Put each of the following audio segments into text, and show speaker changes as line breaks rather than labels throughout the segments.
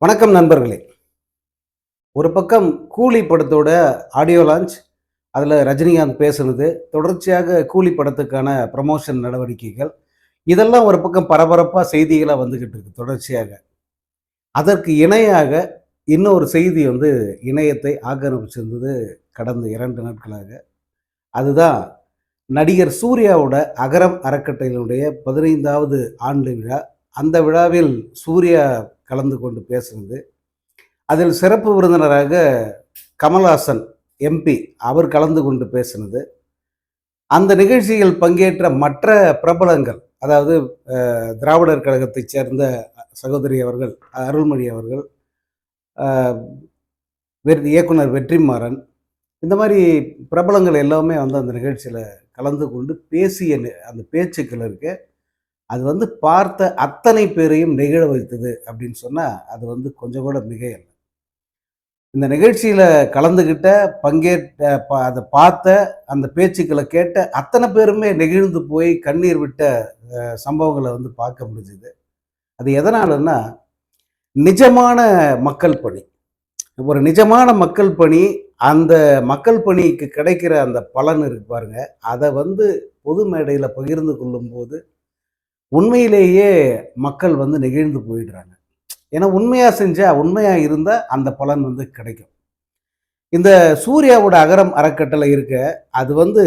வணக்கம் நண்பர்களே. ஒரு பக்கம் கூலி படத்தோட ஆடியோ லான்ச் அதில் ரஜினிகாந்த் பேசுனது தொடர்ச்சியாக கூலி படத்துக்கான ப்ரமோஷன் நடவடிக்கைகள் இதெல்லாம் ஒரு பக்கம் பரபரப்பாக செய்திகளாக வந்துக்கிட்டு இருக்கு தொடர்ச்சியாக. அதற்கு இணையாக இன்னொரு செய்தி வந்து இணையத்தை ஆக்கிரமிச்சிருந்தது கடந்த இரண்டு நாட்களாக. அதுதான் நடிகர் சூர்யாவோட அகரம் அறக்கட்டளையினுடைய பதினைந்தாவது ஆண்டு விழா. அந்த விழாவில் சூர்யா கலந்து கொண்டு பேசுனது. அதில் சிறப்பு விருந்தினராக கமல்ஹாசன் எம்பி அவர் கலந்து கொண்டு பேசினது. அந்த நிகழ்ச்சியில் பங்கேற்ற மற்ற பிரபலங்கள் அதாவது திராவிடர் கழகத்தைச் சேர்ந்த சகோதரி அவர்கள் அருள்மொழி அவர்கள் வெற்- இயக்குனர் வெற்றிமாறன் இந்த மாதிரி பிரபலங்கள் எல்லாமே வந்து அந்த நிகழ்ச்சியில் கலந்து கொண்டு பேசிய அந்த பேச்சுக்கள் இருக்குது அது வந்து பார்த்த அத்தனை பேரையும் நெகிழ வைத்தது அப்படின்னு சொன்னால் அது வந்து கொஞ்சம் கூட மிகையல்ல. இந்த நிகழ்ச்சியில் கலந்துக்கிட்ட பங்கேற்ற அதை பார்த்த அந்த பேச்சுக்களை கேட்ட அத்தனை பேருமே நெகிழ்ந்து போய் கண்ணீர் விட்ட சம்பவங்களை வந்து பார்க்க முடிஞ்சுது. அது எதனாலன்னா நிஜமான மக்கள் பணி. ஒரு நிஜமான மக்கள் பணி அந்த மக்கள் பணிக்கு கிடைக்கிற அந்த பலன் இருக்கு பாருங்க. அதை வந்து பொது மேடையில் பகிர்ந்து கொள்ளும்போது உண்மையிலேயே மக்கள் வந்து நெகிழ்ந்து போயிடுறாங்க. ஏன்னா உண்மையாக செஞ்சால் உண்மையாக இருந்தால் அந்த பலன் வந்து கிடைக்கும். இந்த சூர்யாவோட அகரம் அறக்கட்டளை இருக்க அது வந்து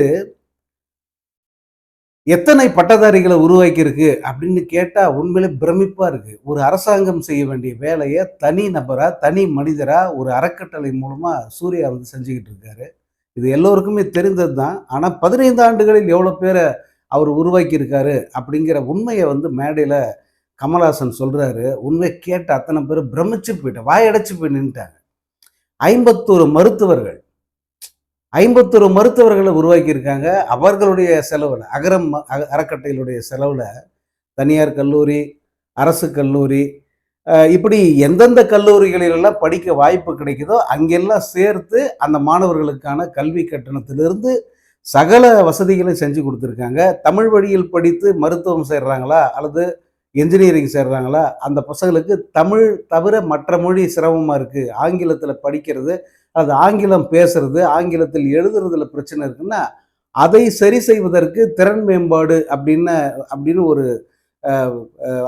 எத்தனை பட்டதாரிகளை உருவாக்கியிருக்கு அப்படின்னு கேட்டால் உண்மையிலே பிரமிப்பாக இருக்குது ஒரு அரசாங்கம் செய்ய வேண்டிய வேலையை தனி நபராக தனி மனிதராக ஒரு அறக்கட்டளை மூலமாக சூர்யா வந்து செஞ்சுக்கிட்டு இருக்காரு. இது எல்லோருக்குமே தெரிந்தது தான் ஆனால் பதினைந்து ஆண்டுகளில் எவ்வளோ பேரை அவர் உருவாக்கியிருக்காரு அப்படிங்கிற உண்மையை வந்து மேடையில் கமல்ஹாசன் சொல்கிறாரு உண்மை கேட்ட அத்தனை பேர் பிரமிச்சு போயிட்டாங்க வாயடைச்சு போய் நின்ட்டாங்க ஐம்பத்தோரு மருத்துவர்கள் ஐம்பத்தொரு மருத்துவர்களை உருவாக்கியிருக்காங்க. அவர்களுடைய செலவில் அகரம் அக- செலவில் தனியார் கல்லூரி அரசு கல்லூரி இப்படி எந்தெந்த கல்லூரிகளிலெல்லாம் படிக்க வாய்ப்பு கிடைக்குதோ அங்கெல்லாம் சேர்த்து அந்த மாணவர்களுக்கான கல்வி கட்டணத்திலிருந்து சகல வசதிகளையும் செஞ்சு கொடுத்துருக்காங்க. தமிழ் வழியில் படித்து மருத்துவம் சேர்றாங்களா? அல்லது என்ஜினியரிங் சேர்றாங்களா? அந்த பசங்களுக்கு தமிழ் தவிர மற்ற மொழி சிரமமாக இருக்குது ஆங்கிலத்தில் படிக்கிறது அது ஆங்கிலம் பேசுறது ஆங்கிலத்தில் எழுதுறதுல பிரச்சனை இருக்குன்னா அதை சரி செய்வதற்கு திறன் மேம்பாடு அப்படின்னு அப்படின்னு ஒரு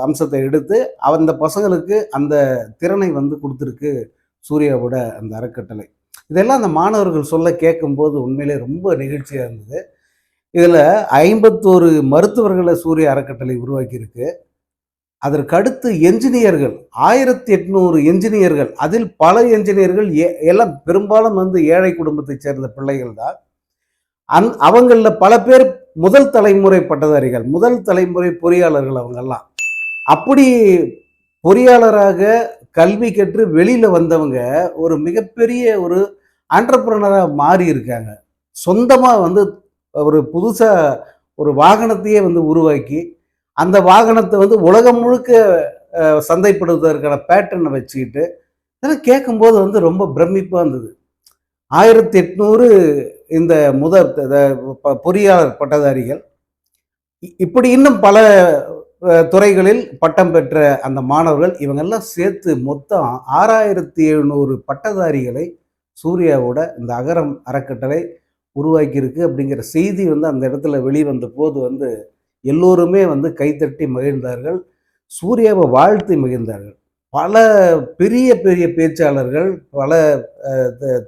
அம்சத்தை எடுத்து அந்த பசங்களுக்கு அந்த திறனை வந்து கொடுத்துருக்கு சூர்யாவோட அந்த அறக்கட்டளை. இதெல்லாம் அந்த மாணவர்கள் சொல்ல கேட்கும்போது உண்மையிலே ரொம்ப நிகழ்ச்சியாக இருந்தது. இதில் ஐம்பத்தோரு மருத்துவர்களை சூரிய அறக்கட்டளை உருவாக்கியிருக்கு. அதற்கடுத்து என்ஜினியர்கள் ஆயிரத்தி எட்நூறு என்ஜினியர்கள் அதில் பல என்ஜினியர்கள் எல்லாம் பெரும்பாலும் வந்து ஏழை குடும்பத்தைச் சேர்ந்த பிள்ளைகள் தான். அந் அவங்களில் பல பேர் முதல் தலைமுறை பட்டதாரிகள் முதல் தலைமுறை பொறியாளர்கள் அவங்கெல்லாம். அப்படி பொறியாளராக கல்வி கற்று வெளியில் வந்தவங்க ஒரு மிகப்பெரிய ஒரு ஆண்டர்பிரனராக மாறி இருக்காங்க சொந்தமாக வந்து ஒரு புதுசாக ஒரு வாகனத்தையே வந்து உருவாக்கி அந்த வாகனத்தை வந்து உலகம் முழுக்க சந்தைப்படுத்துவதற்கான பேட்டர்னை வச்சுக்கிட்டு இதெல்லாம் கேட்கும்போது வந்து ரொம்ப பிரமிப்பாக இருந்தது. ஆயிரத்தி எட்நூறு இந்த முதல் பொறியாளர் பட்டதாரிகள் இப்படி இன்னும் பல துறைகளில் பட்டம் பெற்ற அந்த மாணவர்கள் இவங்கெல்லாம் சேர்த்து மொத்தம் ஆறாயிரத்தி எழுநூறு பட்டதாரிகளை சூர்யாவோட இந்த அகரம் அறக்கட்டளை உருவாக்கியிருக்கு அப்படிங்கிற செய்தி வந்து அந்த இடத்துல வெளிவந்த போது வந்து எல்லோருமே வந்து கைத்தட்டி மகிழ்ந்தார்கள். சூர்யாவை வாழ்த்தி மகிழ்ந்தார்கள். பல பெரிய பெரிய பேச்சாளர்கள் பல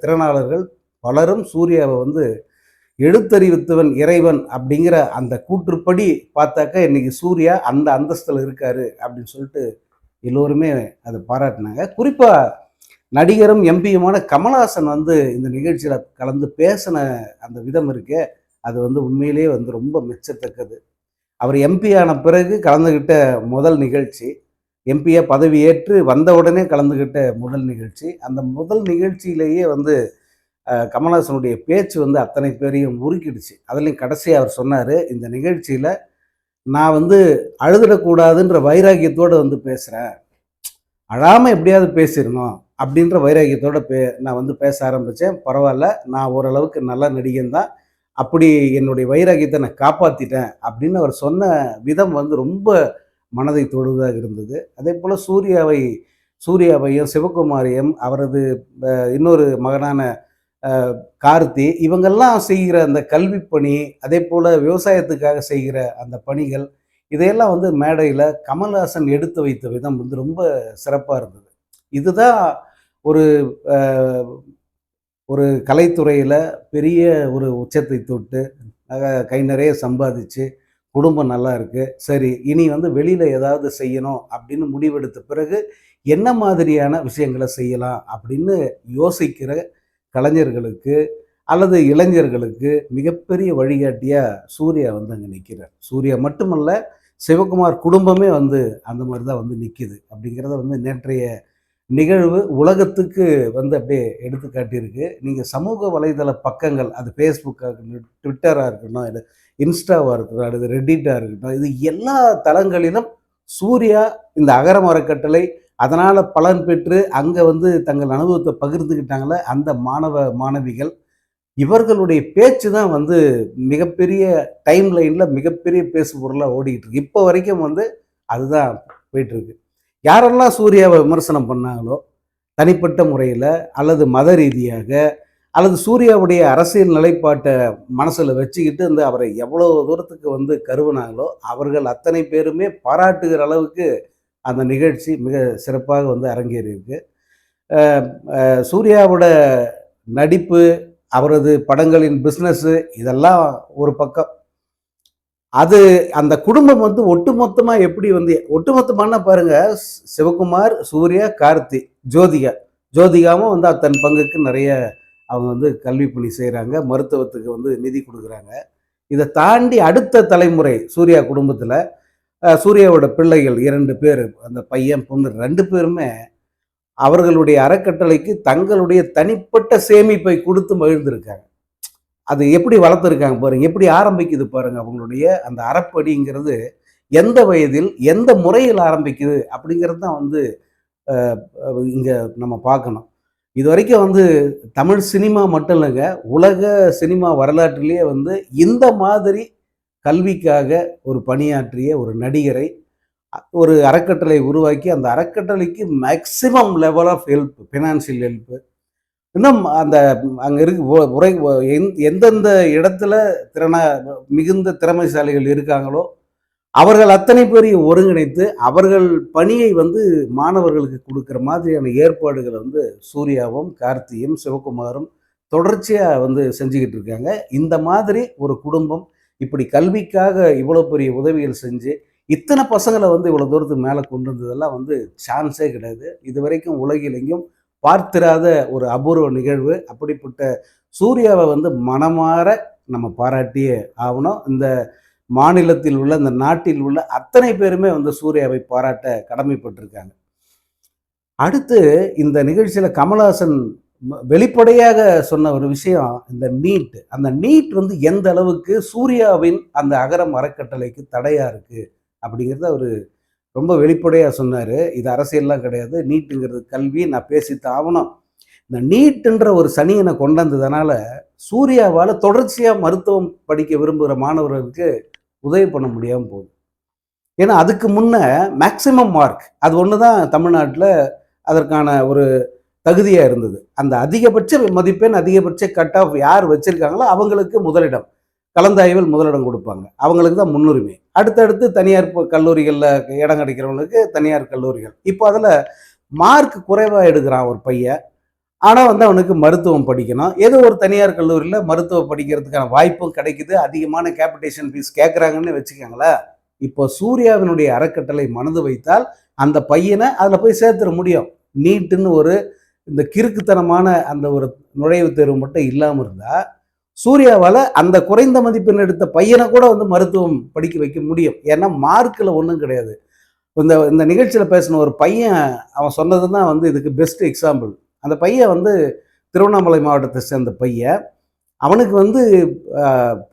திறனாளர்கள் பலரும் சூர்யாவை வந்து எழுத்தறிவித்தவன் இறைவன் அப்படிங்கிற அந்த கூற்றுப்படி பார்த்தாக்கா இன்னைக்கு சூர்யா அந்த அந்தஸ்தில் இருக்காரு அப்படின்னு சொல்லிட்டு எல்லோருமே அதை பாராட்டினாங்க. குறிப்பாக நடிகரும் எம்பியுமான கமல்ஹாசன் வந்து இந்த நிகழ்ச்சியில் கலந்து பேசின அந்த விதம் இருக்கே அது வந்து உண்மையிலேயே வந்து ரொம்ப மெச்சத்தக்கது. அவர் எம்பி ஆன பிறகு கலந்துக்கிட்ட முதல் நிகழ்ச்சி எம்பியை பதவியேற்று வந்த உடனே கலந்துக்கிட்ட முதல் நிகழ்ச்சி அந்த முதல் நிகழ்ச்சியிலேயே வந்து கமல்ஹாசனுடைய பேச்சு வந்து அத்தனை பேரையும் உருக்கிடுச்சு. அதுலேயும் கடைசி அவர் சொன்னார் இந்த நிகழ்ச்சியில் நான் வந்து அழுதுடக்கூடாதுன்ற வைராக்கியத்தோடு வந்து பேசுகிறேன் அழாமல் எப்படியாவது பேசிடணும் அப்படின்ற வைராக்கியத்தோட பே நான் வந்து பேச ஆரம்பித்தேன் பரவாயில்ல நான் ஓரளவுக்கு நல்ல நடிகன் தான். அப்படி என்னுடைய வைராக்கியத்தை நான் காப்பாற்றிட்டேன் அப்படின்னு அவர் சொன்ன விதம் வந்து ரொம்ப மனதை தொடுவதாக இருந்தது. அதே போல் சூர்யாவை சூர்யாவையும் சிவகுமாரியும் அவரது இன்னொரு மகனான கார்த்தி இவங்கெல்லாம் செய்கிற அந்த கல்வி பணி அதே போல் விவசாயத்துக்காக செய்கிற அந்த பணிகள் இதையெல்லாம் வந்து மேடையில் கமல்ஹாசன் எடுத்து வைத்த விதம் வந்து ரொம்ப சிறப்பாக இருந்தது. இதுதான் ஒரு ஒரு கலைத்துறையில் பெரிய ஒரு உச்சத்தை தொட்டு கை நிறைய சம்பாதிச்சு குடும்பம் நல்லா இருக்குது சரி இனி வந்து வெளியில் ஏதாவது செய்யணும் அப்படின்னு முடிவெடுத்த பிறகு என்ன மாதிரியான விஷயங்களை செய்யலாம் அப்படின்னு யோசிக்கிற கலைஞர்களுக்கு அல்லது இளைஞர்களுக்கு மிகப்பெரிய வழிகாட்டியாக சூர்யா வந்து அங்கே நிற்கிறார் சூர்யா மட்டுமல்ல சிவகுமார் குடும்பமே வந்து அந்த மாதிரி தான் வந்து நிற்கிது அப்படிங்கிறத வந்து நேற்றைய நிகழ்வு உலகத்துக்கு வந்து அப்படியே எடுத்து காட்டியிருக்கு. நீங்கள் சமூக வலைதள பக்கங்கள் அது ஃபேஸ்புக்காக இருக்கட்டும் ட்விட்டராக இருக்கட்டும் இல்லை இன்ஸ்டாவாக இருக்கட்டும் அல்லது ரெட்டிட்டாக இருக்கட்டும் இது எல்லா தளங்களிலும் சூர்யா இந்த அகரமரக்கட்டளை அதனால் பலன் பெற்று அங்கே வந்து தங்கள் அனுபவத்தை பகிர்ந்துக்கிட்டாங்களே அந்த மாணவ மாணவிகள். இவர்களுடைய பேச்சு தான் வந்து மிகப்பெரிய டைம் லைனில் மிகப்பெரிய பேசு பொருளாக ஓடிக்கிட்டு இருக்கு இப்போ வரைக்கும் வந்து அதுதான் போயிட்டுருக்கு. யாரெல்லாம் சூர்யாவை விமர்சனம் பண்ணாங்களோ தனிப்பட்ட முறையில் அல்லது மத ரீதியாக அல்லது சூர்யாவுடைய அரசியல் நிலைப்பாட்டை மனசில் வச்சுக்கிட்டு இந்த அவரை எவ்வளோ தூரத்துக்கு வந்து கருவினாங்களோ அவர்கள் அத்தனை பேருமே பாராட்டுகிற அளவுக்கு அந்த நிகழ்ச்சி மிக சிறப்பாக வந்து அரங்கேறியிருக்கு. சூர்யாவோட நடிப்பு அவரது படங்களின் பிஸ்னஸ்ஸு இதெல்லாம் ஒரு பக்கம். அது அந்த குடும்பம் வந்து ஒட்டுமொத்தமாக எப்படி வந்து ஒட்டுமொத்தமான பாருங்கள் சிவகுமார் சூர்யா கார்த்தி ஜோதிகா. ஜோதிகாவும் வந்து தன் பங்குக்கு நிறைய அவங்க வந்து கல்வி பணி செய்கிறாங்க மருத்துவத்துக்கு வந்து நிதி கொடுக்குறாங்க. இதை தாண்டி அடுத்த தலைமுறை சூர்யா குடும்பத்தில் சூர்யாவோட பிள்ளைகள் இரண்டு பேர் அந்த பையன் பொண்ணு ரெண்டு பேருமே அவர்களுடைய அறக்கட்டளைக்கு தங்களுடைய தனிப்பட்ட சேமிப்பை கொடுத்து மகிழ்ந்திருக்காங்க. அது எப்படி வளர்த்துருக்காங்க பாருங்க எப்படி ஆரம்பிக்குது பாருங்க அவங்களுடைய அந்த அறப்படிங்கிறது எந்த வயதில் எந்த முறையில் ஆரம்பிக்குது அப்படிங்கிறது தான் வந்து இங்கே நம்ம பார்க்கணும். இது வரைக்கும் வந்து தமிழ் சினிமா மட்டும் இல்லைங்க உலக சினிமா வரலாற்றிலேயே வந்து இந்த மாதிரி கல்விக்காக ஒரு பணியாற்றிய ஒரு நடிகரை ஒரு அறக்கட்டளை உருவாக்கி அந்த அறக்கட்டளைக்கு maximum level of help financial help இன்னும் அந்த அங்கே இருக்கு உரை எந்- எந்தெந்த இடத்துல திறனா மிகுந்த திறமைசாலிகள் இருக்காங்களோ அவர்கள் அத்தனை பேரையும் ஒருங்கிணைத்து அவர்கள் பணியை வந்து மாணவர்களுக்கு கொடுக்குற மாதிரியான ஏற்பாடுகளை வந்து சூர்யாவும் கார்த்தியும் சிவகுமாரும் தொடர்ச்சியாக வந்து செஞ்சுக்கிட்டு இருக்காங்க. இந்த மாதிரி ஒரு குடும்பம் இப்படி கல்விக்காக இவ்வளோ பெரிய உதவிகள் செஞ்சு இத்தனை பசங்களை வந்து இவ்வளோ தூரத்துக்கு மேலே கொண்டு வந்ததெல்லாம் வந்து சான்ஸே கிடையாது. இது வரைக்கும் உலகில் எங்கேயும் பார்த்திராத ஒரு அபூர்வ நிகழ்வு. அப்படிப்பட்ட சூர்யாவை வந்து மனமாற நம்ம பாராட்டியே ஆகணும். இந்த மாநிலத்தில் உள்ள இந்த நாட்டில் உள்ள அத்தனை பேருமே வந்து சூர்யாவை பாராட்ட கடமைப்பட்டிருக்காங்க. அடுத்து இந்த நிகழ்ச்சியில் கமல்ஹாசன் வெளிப்படையாக சொன்ன ஒரு விஷயம் இந்த நீட். அந்த நீட் வந்து எந்த அளவுக்கு சூர்யாவின் அந்த அகரம் அறக்கட்டளைக்கு தடையா இருக்கு அப்படிங்கிறத அவர் ரொம்ப வெளிப்படையாக சொன்னார். இது அரசியல்லாம் கிடையாது. நீட்டுங்கிறது கல்வி. நான் பேசித்தான் ஆகணும். இந்த நீட்டுன்ற ஒரு சனியனை கொண்டு வந்ததுனால சூர்யாவால் தொடர்ச்சியாக மருத்துவம் படிக்க விரும்புகிற மாணவர்களுக்கு உதவி பண்ண முடியாமல் போகுது. ஏன்னா அதுக்கு முன்ன மேக்சிமம் மார்க் அது ஒன்று தான் தமிழ்நாட்டில் அதற்கான ஒரு தகுதியாக இருந்தது. அந்த அதிகபட்ச மதிப்பெண் அதிகபட்ச கட் ஆஃப் யார் வச்சுருக்காங்களோ அவங்களுக்கு முதலிடம். கலந்தாய்வில் முதலிடம் கொடுப்பாங்க. அவங்களுக்கு தான் முன்னுரிமை. அடுத்தடுத்து தனியார் கல்லூரிகளில் இடம் கிடைக்கிறவங்களுக்கு தனியார் கல்லூரிகள். இப்போ அதில் மார்க் குறைவாக எடுக்கிறான் ஒரு பையன். ஆனால் வந்து அவனுக்கு மருத்துவம் படிக்கணும். ஏதோ ஒரு தனியார் கல்லூரியில் மருத்துவம் படிக்கிறதுக்கான வாய்ப்பும் கிடைக்குது. அதிகமான கேபிட்டேஷன் ஃபீஸ் கேட்குறாங்கன்னு வச்சுக்கோங்களேன். இப்போ சூர்யாவினுடைய அறக்கட்டளை மனது வைத்தால் அந்த பையனை அதில் போய் சேர்த்துட முடியும். நீட்டுன்னு ஒரு இந்த கிறுக்குத்தனமான அந்த ஒரு நுழைவுத் தேர்வு மட்டும் இல்லாமல் இருந்தால் சூர்யாவால் அந்த குறைந்த மதிப்பெண் எடுத்த பையனை கூட வந்து மருத்துவம் படிக்க வைக்க முடியும். ஏன்னா மார்க்கில் ஒன்றும் கிடையாது. இந்த இந்த நிகழ்ச்சியில் பேசின ஒரு பையன் அவன் சொன்னது தான் வந்து இதுக்கு பெஸ்ட் எக்ஸாம்பிள் அந்த பையன் வந்து திருவண்ணாமலை மாவட்டத்தை சேர்ந்த பையன். அவனுக்கு வந்து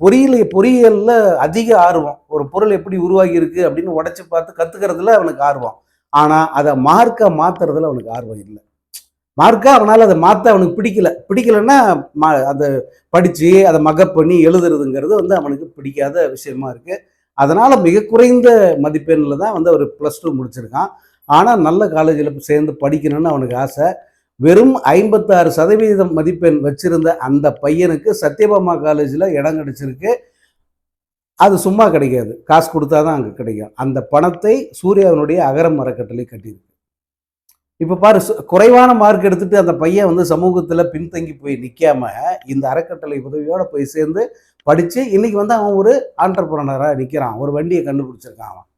பொறியியல் பொறியியலில் அதிக ஆர்வம். ஒரு பொருள் எப்படி உருவாகி இருக்கு அப்படின்னு உடச்சி பார்த்து கற்றுக்கிறதுல அவனுக்கு ஆர்வம். ஆனால் அதை மார்க்காக மாற்றுறதுல அவனுக்கு ஆர்வம் இல்லை. மார்க்காக அவனால் அதை மாற்ற அவனுக்கு பிடிக்கல. பிடிக்கலன்னா மா அதை படித்து அதை மகப் பண்ணி எழுதுறதுங்கிறது வந்து அவனுக்கு பிடிக்காத விஷயமா இருக்குது அதனால் மிக குறைந்த மதிப்பெண்ணில் தான் வந்து அவர் ப்ளஸ் டூ முடிச்சிருக்கான். ஆனால் நல்ல காலேஜில் சேர்ந்து படிக்கணும்னு அவனுக்கு ஆசை. வெறும் ஐம்பத்தாறு சதவீதம் மதிப்பெண் வச்சிருந்த அந்த பையனுக்கு சத்யபாமா காலேஜில் இடம் கிடைச்சிருக்கு. அது சும்மா கிடைக்காது. காசு கொடுத்தா தான் அங்கே கிடைக்கும். அந்த பணத்தை சூர்யாவினுடைய அகரம் அறக்கட்டளை கட்டியிருக்கு. இப்போ பாரு குறைவான மார்க் எடுத்துட்டு அந்த பையன் வந்து சமூகத்தில் பின்தங்கி போய் நிற்காம இந்த அறக்கட்டளை உதவியோடு போய் சேர்ந்து படித்து இன்னைக்கு வந்து அவன் ஒரு ஆண்டர்பிரனராக நிற்கிறான் ஒரு வண்டியை கண்டுபிடிச்சிருக்கான் அவன்.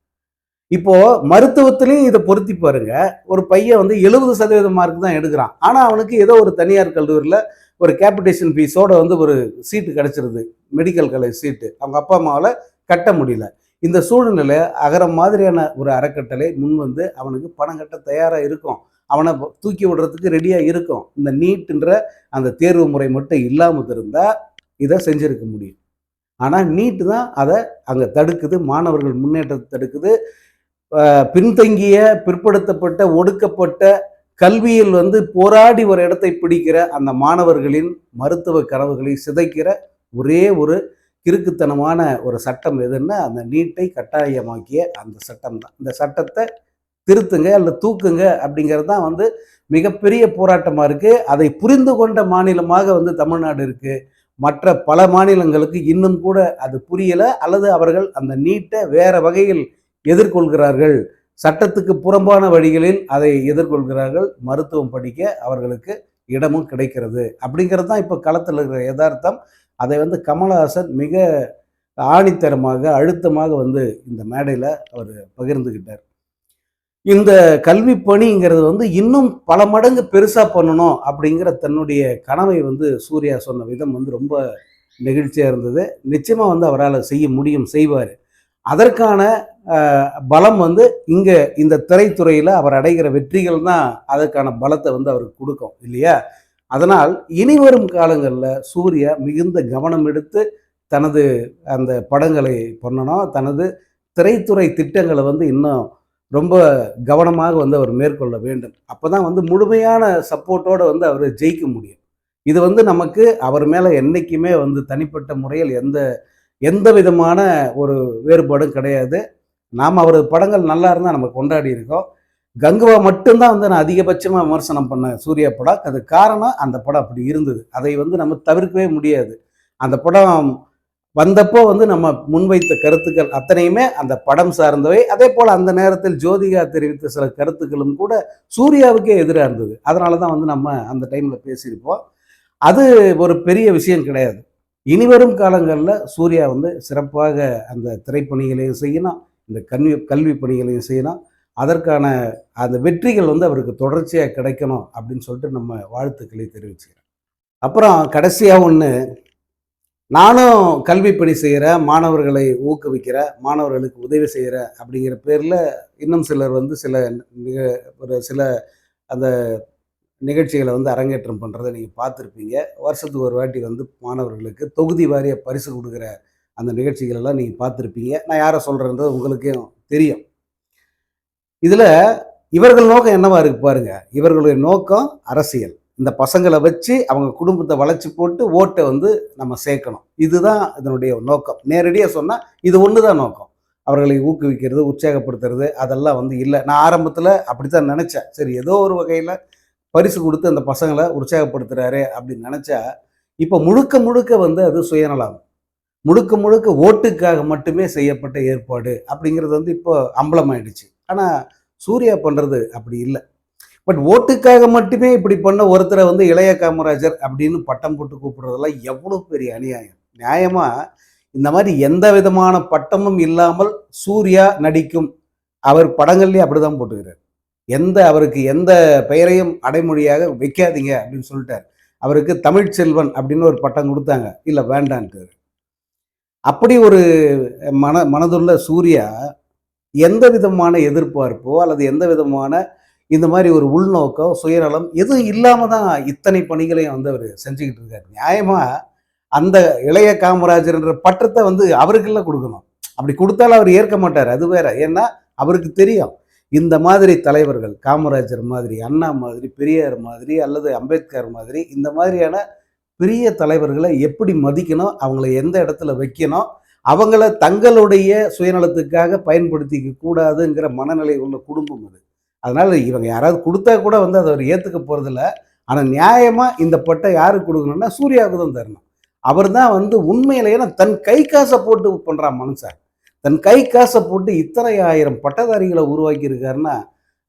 இப்போது மருத்துவத்திலையும் இதை பொருத்தி பாருங்க. ஒரு பையன் வந்து எழுபது சதவீத மார்க் தான் எடுக்கிறான். ஆனால் அவனுக்கு ஏதோ ஒரு தனியார் கல்லூரியில் ஒரு கேபிடேஷன் ஃபீஸோட வந்து ஒரு சீட்டு கிடச்சிருது. மெடிக்கல் காலேஜ் சீட்டு அவங்க அப்பா அம்மாவால் கட்ட முடியல. இந்த சூழ்நிலை அகர மாதிரியான ஒரு அறக்கட்டளை முன் வந்து அவனுக்கு பணம் கட்ட தயாராக இருக்கும். அவனை தூக்கி விடுறதுக்கு ரெடியாக இருக்கும். இந்த நீட்டுன்ற அந்த தேர்வு முறை மட்டும் இல்லாமல் இருந்தால் இதை செஞ்சிருக்க முடியும். ஆனால் நீட்டு தான் அதை அங்கே தடுக்குது மாணவர்கள் முன்னேற்றத்தை தடுக்குது. பின்தங்கிய பிற்படுத்தப்பட்ட ஒடுக்கப்பட்ட கல்வியில் வந்து போராடி ஒரு இடத்தை பிடிக்கிற அந்த மாணவர்களின் மருத்துவ கனவுகளை சிதைக்கிற ஒரே ஒரு கிறுக்குத்தனமான ஒரு சட்டம் எதுன்னா அந்த நீட்டை கட்டாயமாக்கிய அந்த சட்டம் தான். இந்த சட்டத்தை திருத்துங்க அல்ல தூக்குங்க அப்படிங்கிறது தான் வந்து மிகப்பெரிய போராட்டமாக இருக்குது அதை புரிந்து கொண்ட மாநிலமாக வந்து தமிழ்நாடு இருக்குது மற்ற பல மாநிலங்களுக்கு இன்னும் கூட அது புரியலை அல்லது அவர்கள் அந்த நீட்டை வேற வகையில் எதிர்கொள்கிறார்கள். சட்டத்துக்கு புறம்பான வழிகளில் அதை எதிர்கொள்கிறார்கள். மருத்துவம் படிக்க அவர்களுக்கு இடமும் கிடைக்கிறது. அப்படிங்கிறது தான் இப்போ களத்தில் இருக்கிற யதார்த்தம். அதை வந்து கமலஹாசன் மிக ஆணித்தரமாக அழுத்தமாக வந்து இந்த மேடையில் அவர் பகிர்ந்துக்கிட்டார் இந்த கல்வி பணிங்கிறது வந்து இன்னும் பல மடங்கு பெருசாக பண்ணணும் அப்படிங்கிற தன்னுடைய கனவை வந்து சூர்யா சொன்ன விதம் வந்து ரொம்ப நெகிழ்ச்சியாக இருந்தது. நிச்சயமாக வந்து அவரால் செய்ய முடியும் செய்வார். அதற்கான பலம் வந்து இங்கே இந்த திரைத்துறையில் அவர் அடைகிற வெற்றிகள் தான் அதற்கான பலத்தை வந்து அவருக்கு கொடுக்கும் இல்லையா? அதனால் இனி வரும் காலங்களில் சூர்யா மிகுந்த கவனம் எடுத்து தனது அந்த படங்களை பண்ணணும். தனது திரைத்துறை திட்டங்களை வந்து இன்னும் ரொம்ப கவனமாக வந்து அவர் மேற்கொள்ள வேண்டும். அப்போ தான் வந்து முழுமையான சப்போர்ட்டோடு வந்து அவர் ஜெயிக்க முடியும். இது வந்து நமக்கு அவர் மேலே என்றைக்குமே வந்து தனிப்பட்ட முறையில் எந்த எந்த விதமான ஒரு வேறுபாடும் கிடையாது. நாம் அவர் படங்கள் நல்லா இருந்தால் நம்ம கொண்டாடி இருக்கோம். கங்குவா மட்டும்தான் வந்து நான் அதிகபட்சமாக விமர்சனம் பண்ணேன் சூர்யா படம். அது காரணம் அந்த படம் அப்படி இருந்தது. அதை வந்து நம்ம தவிர்க்கவே முடியாது. அந்த படம் வந்தப்போ வந்து நம்ம முன்வைத்த கருத்துக்கள் அத்தனையுமே அந்த படம் சார்ந்தவை. அதே போல் அந்த நேரத்தில் ஜோதிகா தெரிவித்த சில கருத்துக்களும் கூட சூர்யாவுக்கே எதிராக இருந்தது. அதனால தான் வந்து நம்ம அந்த டைமில் பேசியிருப்போம். அது ஒரு பெரிய விஷயம் கிடையாது. இனிவரும் காலங்களில் சூர்யா வந்து சிறப்பாக அந்த திரைப்பணிகளையும் செய்யணும் இந்த கல்வி கல்வி பணிகளையும் செய்யணும் அதற்கான அந்த வெற்றிகள் வந்து அவருக்கு தொடர்ச்சியாக கிடைக்கணும் அப்படின்னு சொல்லிட்டு நம்ம வாழ்த்துக்களை தெரிவிச்சுக்கிறேன். அப்புறம் கடைசியாக ஒன்று நானும் கல்வி பணி செய்கிறேன் மாணவர்களை ஊக்குவிக்கிற மாணவர்களுக்கு உதவி செய்கிற அப்படிங்கிற பேரில் இன்னும் சிலர் வந்து சில மிக ஒரு சில அந்த நிகழ்ச்சிகளை வந்து அரங்கேற்றம் பண்ணுறதை நீங்கள் பார்த்துருப்பீங்க. வருஷத்துக்கு ஒரு வாட்டி வந்து மாணவர்களுக்கு தொகுதி வாரிய பரிசு கொடுக்குற அந்த நிகழ்ச்சிகளெல்லாம் நீங்கள் பார்த்துருப்பீங்க. நான் யாரை சொல்கிறேன்றது உங்களுக்கும் தெரியும். இதில் இவர்கள் நோக்கம் என்னவா இருக்கு பாருங்க. இவர்களுடைய நோக்கம் அரசியல். இந்த பசங்களை வச்சு அவங்க குடும்பத்தை வளைச்சி போட்டு ஓட்டை வந்து நம்ம சேர்க்கணும். இதுதான் இதனுடைய நோக்கம். நேரடியாக சொன்னால் இது ஒன்று தான் நோக்கம். அவர்களை ஊக்குவிக்கிறது உற்சாகப்படுத்துறது அதெல்லாம் வந்து இல்லை. நான் ஆரம்பத்தில் அப்படி தான் நினச்சேன். சரி ஏதோ ஒரு வகையில் பரிசு கொடுத்து அந்த பசங்களை உற்சாகப்படுத்துறாரு அப்படின்னு நினச்சா இப்போ முழுக்க முழுக்க வந்து அது சுயநலம். முழுக்க முழுக்க ஓட்டுக்காக மட்டுமே செய்யப்பட்ட ஏற்பாடு அப்படிங்கிறது வந்து இப்போ அம்பலமாயிடுச்சு. ஆனால் சூர்யா பண்ணுறது அப்படி இல்லை. பட் ஓட்டுக்காக மட்டுமே இப்படி பண்ண ஒருத்தரை வந்து இளைய காமராஜர் அப்படின்னு பட்டம் போட்டு கூப்பிடுறதெல்லாம் எவ்வளோ பெரிய அநியாயம். நியாயமாக இந்த மாதிரி எந்த விதமான பட்டமும் இல்லாமல் சூர்யா நடிக்கும் அவர் படங்கள்லேயே அப்படிதான் போட்டுக்கிறார். எந்த அவருக்கு எந்த பெயரையும் அடைமொழியாக வைக்காதீங்க அப்படின்னு சொல்லிட்டார். அவருக்கு தமிழ்ச்செல்வன் அப்படின்னு ஒரு பட்டம் கொடுத்தாங்க. இல்லை வேண்டான்ட்டு அப்படி ஒரு மன மனதுள்ள சூர்யா எந்த விதமான எதிர்பார்ப்போ அல்லது எந்த விதமான இந்த மாதிரி ஒரு உள்நோக்கம் சுயநலம் எதுவும் இல்லாமல் தான் இத்தனை பணிகளையும் வந்து அவர் செஞ்சுக்கிட்டு இருக்காரு. நியாயமாக அந்த இளைய காமராஜர்ன்ற பட்டத்தை வந்து அவருக்குள்ள கொடுக்கணும். அப்படி கொடுத்தாலும் அவர் ஏற்க மாட்டார். அது வேற. ஏன்னா அவருக்கு தெரியும். இந்த மாதிரி தலைவர்கள் காமராஜர் மாதிரி அண்ணா மாதிரி பெரியார் மாதிரி அல்லது அம்பேத்கர் மாதிரி இந்த மாதிரியான பெரிய தலைவர்களை எப்படி மதிக்கணும் அவங்கள எந்த இடத்துல வைக்கணும் அவங்கள தங்களுடைய சுயநலத்துக்காக பயன்படுத்திக்க கூடாதுங்கிற மனநிலை உள்ள குடும்பம் அது. அதனால இவங்க யாராவது கொடுத்தா கூட வந்து அதை அவர் ஏற்றுக்க போகிறதில்ல ஆனால் நியாயமாக இந்த பட்டை யாருக்கு கொடுக்கணும்னா சூர்யாவுக்கு தான் தரணும். அவர் தான் வந்து உண்மையிலேயே ஏன்னா தன் கை காசை போட்டு பண்ணுறான் மனுஷன். தன் கை காசை போட்டு இத்தனை ஆயிரம் பட்டதாரிகளை உருவாக்கியிருக்காருன்னா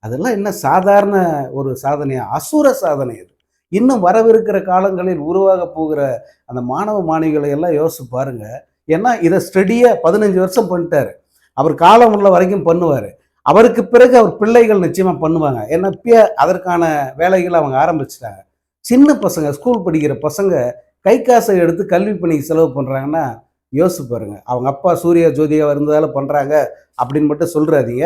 அதெல்லாம் என்ன சாதாரண ஒரு சாதனையா? அசுர சாதனை அது. இன்னும் வரவிருக்கிற காலங்களில் உருவாக போகிற அந்த மாணவ மாணவிகளை எல்லாம் யோசிச்சு பாருங்கள் ஏன்னா இதை ஸ்டடியாக பதினஞ்சு வருஷம் பண்ணிட்டார். அவர் காலம் உள்ள வரைக்கும் பண்ணுவார். அவருக்கு பிறகு அவர் பிள்ளைகள் நிச்சயமாக பண்ணுவாங்க. ஏன்னா இப்போ அதற்கான வேலைகளை அவங்க ஆரம்பிச்சிட்டாங்க. சின்ன பசங்க ஸ்கூல் படிக்கிற பசங்க கை காசை எடுத்து கல்வி பணிக்கு செலவு பண்ணுறாங்கன்னா யோசிச்சு பாருங்க. அவங்க அப்பா சூர்யா ஜோதியாக இருந்ததால் பண்ணுறாங்க அப்படின்னு மட்டும் சொல்கிறாதீங்க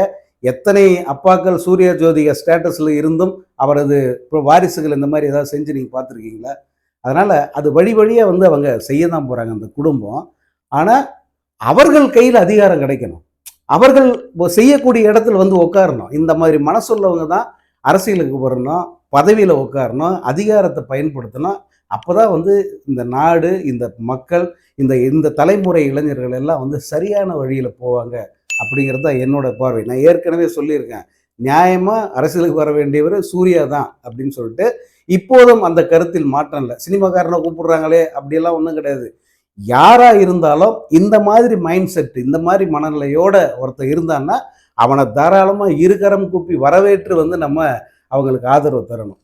எத்தனை அப்பாக்கள் சூர்யா ஜோதிகா ஸ்டேட்டஸில் இருந்தும் அவரது இப்போ வாரிசுகள் இந்த மாதிரி ஏதாவது செஞ்சு நீங்கள் பார்த்துருக்கீங்களா? அதனால் அது வழி வழியாக வந்து அவங்க செய்ய தான் போகிறாங்க அந்த குடும்பம். ஆனால் அவர்கள் கையில் அதிகாரம் கிடைக்கணும். அவர்கள் செய்யக்கூடிய இடத்துல வந்து உட்காரணும் இந்த மாதிரி மனசுள்ளவங்க தான் அரசியலுக்கு வரணும் பதவியில் உட்காரணும் அதிகாரத்தை பயன்படுத்தணும். அப்போ தான் வந்து இந்த நாடு இந்த மக்கள் இந்த இந்த தலைமுறை இளைஞர்கள் எல்லாம் வந்து சரியான வழியில் போவாங்க அப்படிங்கிறது தான் என்னோட பார்வை. நான் ஏற்கனவே சொல்லியிருக்கேன். நியாயமாக அரசியலுக்கு வர வேண்டியவர் சூர்யா தான் அப்படின்னு சொல்லிட்டு இப்போதும் அந்த கருத்தில் மாற்றம் இல்லை. சினிமாக்காரனை கூப்பிடுறாங்களே அப்படியெல்லாம் ஒன்றும் கிடையாது. யாரா இருந்தாலும் இந்த மாதிரி மைண்ட் செட் இந்த மாதிரி மனநிலையோட ஒருத்தர் இருந்தான்னா அவனை தாராளமாக இருகரம் கூப்பி வரவேற்று வந்து நம்ம அவங்களுக்கு ஆதரவு தரணும்.